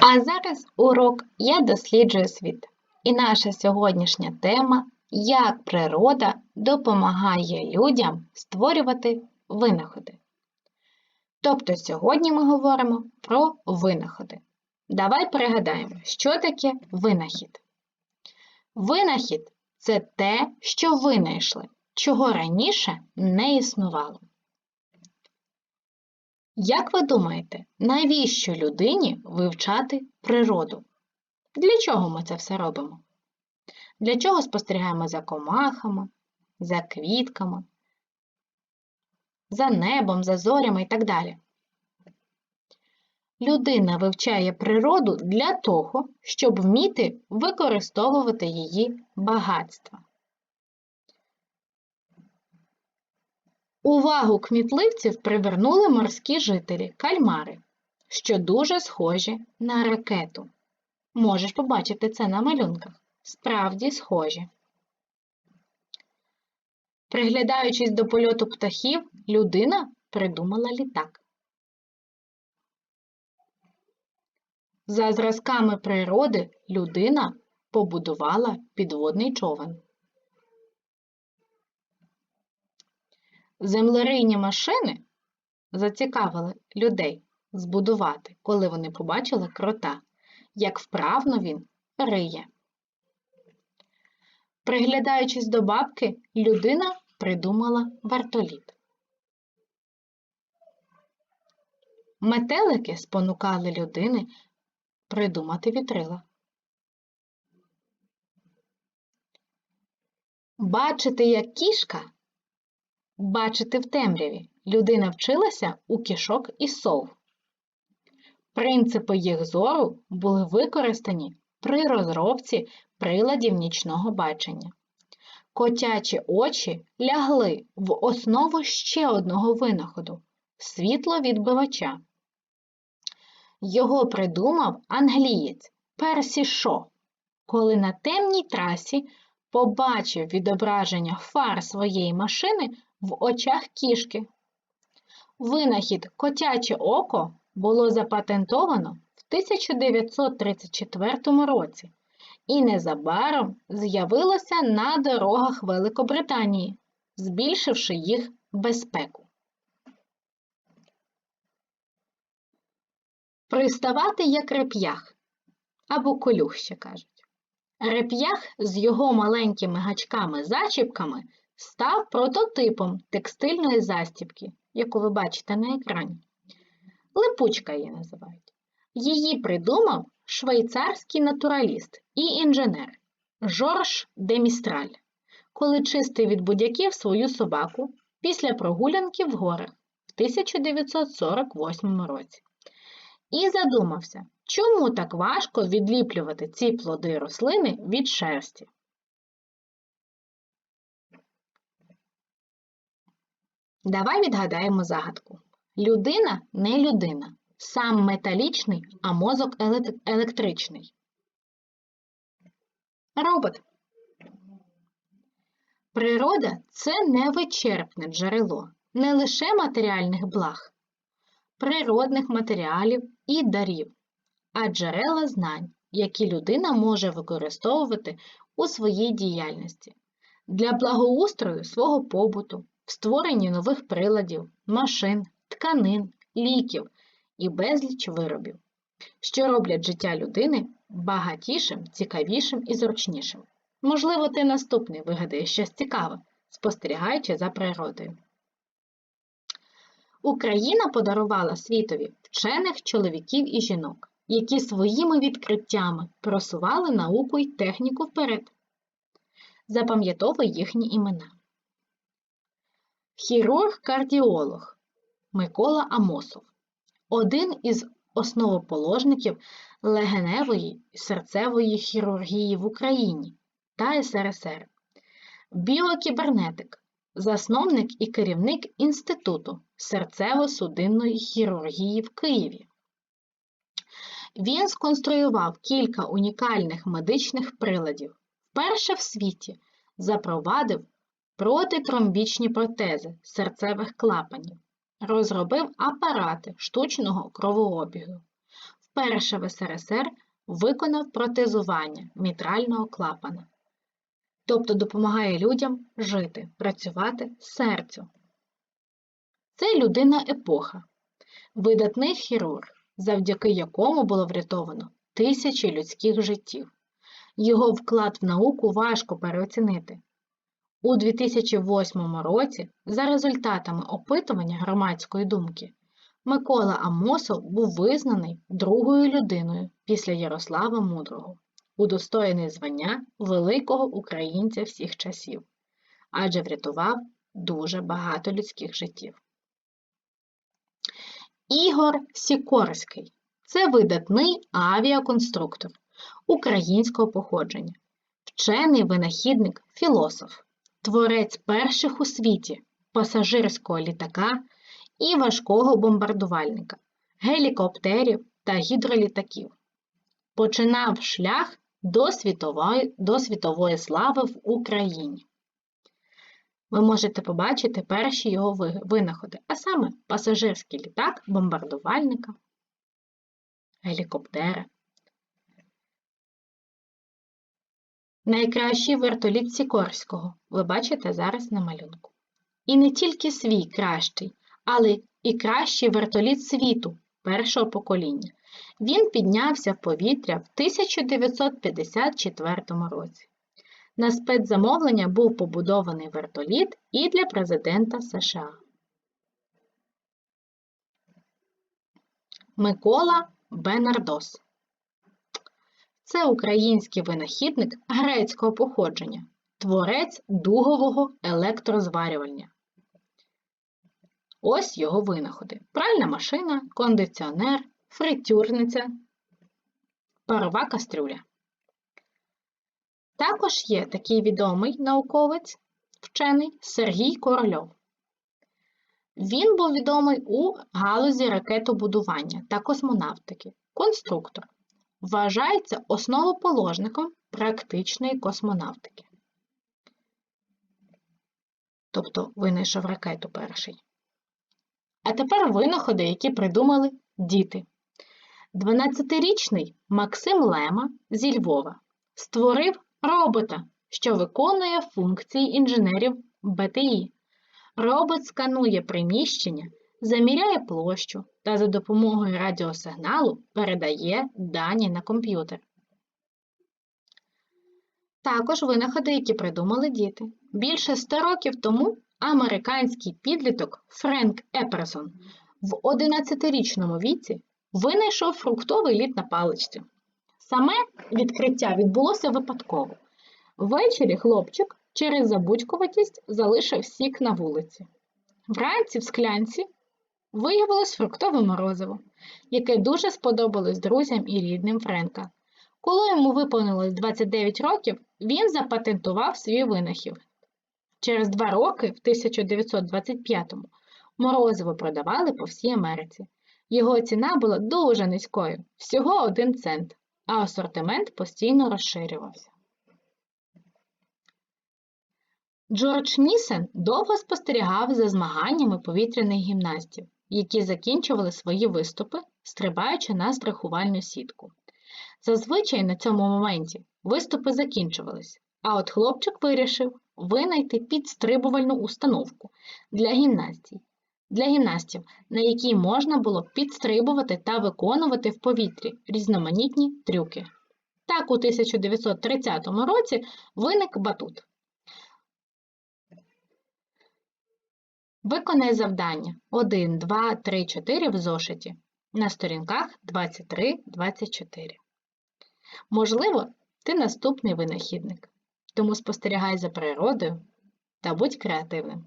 А зараз урок Я досліджую світ. І наша сьогоднішня тема як природа допомагає людям створювати винаходи. Тобто сьогодні ми говоримо про винаходи. Давай пригадаємо, що таке винахід. Винахід це те, що винайшли, чого раніше не існувало. Як ви думаєте, навіщо людині вивчати природу? Для чого ми це все робимо? Для чого спостерігаємо за комахами, за квітками, за небом, за зорями і так далі? Людина вивчає природу для того, щоб вміти використовувати її багатства. Увагу кмітливців привернули морські жителі кальмари, що дуже схожі на ракету. Можеш побачити це на малюнках. Справді схожі. Приглядаючись до польоту птахів, людина придумала літак. За зразками природи людина побудувала підводний човен. Землерийні машини зацікавили людей збудувати, коли вони побачили крота, як вправно він риє. Приглядаючись до бабки, людина придумала вартоліт. Метелики спонукали людини придумати вітрила. Бачити, як кішка Бачити в темряві людина вчилася у кішок і сов. Принципи їх зору були використані при розробці приладів нічного бачення. Котячі очі лягли в основу ще одного винаходу світловідбивача. Його придумав англієць Персі Шо, коли на темній трасі побачив відображення фар своєї машини в очах кішки. Винахід котяче око було запатентовано в 1934 році і незабаром з'явилося на дорогах Великобританії, збільшивши їх безпеку. Приставати як реп'ях або колюх ще кажуть. Реп'ях з його маленькими гачками-зачіпками став прототипом текстильної застібки, яку ви бачите на екрані. Липучка її називають. Її придумав швейцарський натураліст і інженер Жорж де Містраль, коли чистив від будяків свою собаку після прогулянки в горах в 1948 році. І задумався, чому так важко відліплювати ці плоди рослини від шерсті. Давай відгадаємо загадку. Людина не людина. Сам металічний, а мозок електричний. Робот. Природа це невичерпне джерело не лише матеріальних благ, природних матеріалів і дарів, а джерела знань, які людина може використовувати у своїй діяльності для благоустрою свого побуту, в створенні нових приладів, машин, тканин, ліків і безліч виробів, що роблять життя людини багатішим, цікавішим і зручнішим. Можливо, ти наступний вигадаєш щось цікаве, спостерігаючи за природою. Україна подарувала світові вчених чоловіків і жінок, які своїми відкриттями просували науку й техніку вперед. Запам'ятовуй їхні імена. Хірург-кардіолог Микола Амосов один із основоположників легеневої серцевої хірургії в Україні та СРСР, біокібернетик, засновник і керівник Інституту серцево-судинної хірургії в Києві. Він сконструював кілька унікальних медичних приладів. Вперше в світі запровадив протитромбічні протези серцевих клапанів, розробив апарати штучного кровообігу. вперше в СРСР виконав протезування мітрального клапана, тобто допомагає людям жити, працювати серцю. Це людина епоха, видатний хірург, завдяки якому було врятовано тисячі людських життів. Його вклад в науку важко переоцінити. У 2008 році, за результатами опитування громадської думки, Микола Амосов був визнаний другою людиною після Ярослава Мудрого, удостоєний звання великого українця всіх часів, адже врятував дуже багато людських життів. Ігор Сікорський це видатний авіаконструктор українського походження, вчений винахідник, філософ, творець перших у світі пасажирського літака і важкого бомбардувальника, гелікоптерів та гідролітаків. Починав шлях до світової, до світової слави в Україні. Ви можете побачити перші його винаходи, а саме пасажирський літак, бомбардувальника, гелікоптери. Найкращий вертоліт Сікорського ви бачите зараз на малюнку. І не тільки свій кращий, але і кращий вертоліт світу першого покоління. Він піднявся в повітря в 1954 році. На спецзамовлення був побудований вертоліт і для президента США. Микола Бенардос. Це український винахідник грецького походження, творець дугового електрозварювання. Ось його винаходи: пральна машина, кондиціонер, фритюрниця, парова кастрюля. Також є такий відомий науковець, вчений Сергій Корольов. Він був відомий у галузі ракетобудування та космонавтики, конструктор. Вважається основоположником практичної космонавтики. Тобто винайшов ракету перший. А тепер винаходи, які придумали діти. 12-річний Максим Лема зі Львова створив робота, що виконує функції інженерів БТІ. Робот сканує приміщення, заміряє площу та за допомогою радіосигналу передає дані на комп'ютер. Також винаходи, які придумали діти. Більше 100 років тому американський підліток Френк Еперсон в 11-річному віці винайшов фруктовий лід на паличці. Саме відкриття відбулося випадково. Ввечері хлопчик через забудькуватість залишив сік на вулиці. Вранці в склянці виявилось фруктове морозиво, яке дуже сподобалось друзям і рідним Френка. Коли йому виповнилось 29 років, він запатентував свій винахів. Через два роки, в 1925-му, морозиво продавали по всій Америці. Його ціна була дуже низькою всього 1 цент, а асортимент постійно розширювався. Джордж Нісен довго спостерігав за змаганнями повітряних гімнастів, які закінчували свої виступи, стрибаючи на страхувальну сітку. Зазвичай на цьому моменті виступи закінчувались, а от хлопчик вирішив винайти підстрибувальну установку для гімнастій, для гімнастів, на якій можна було підстрибувати та виконувати в повітрі різноманітні трюки. Так, у 1930 році виник батут. Виконай завдання 1, 2, 3, 4 в зошиті на сторінках 23-24. Можливо, ти наступний винахідник, тому спостерігай за природою та будь креативним.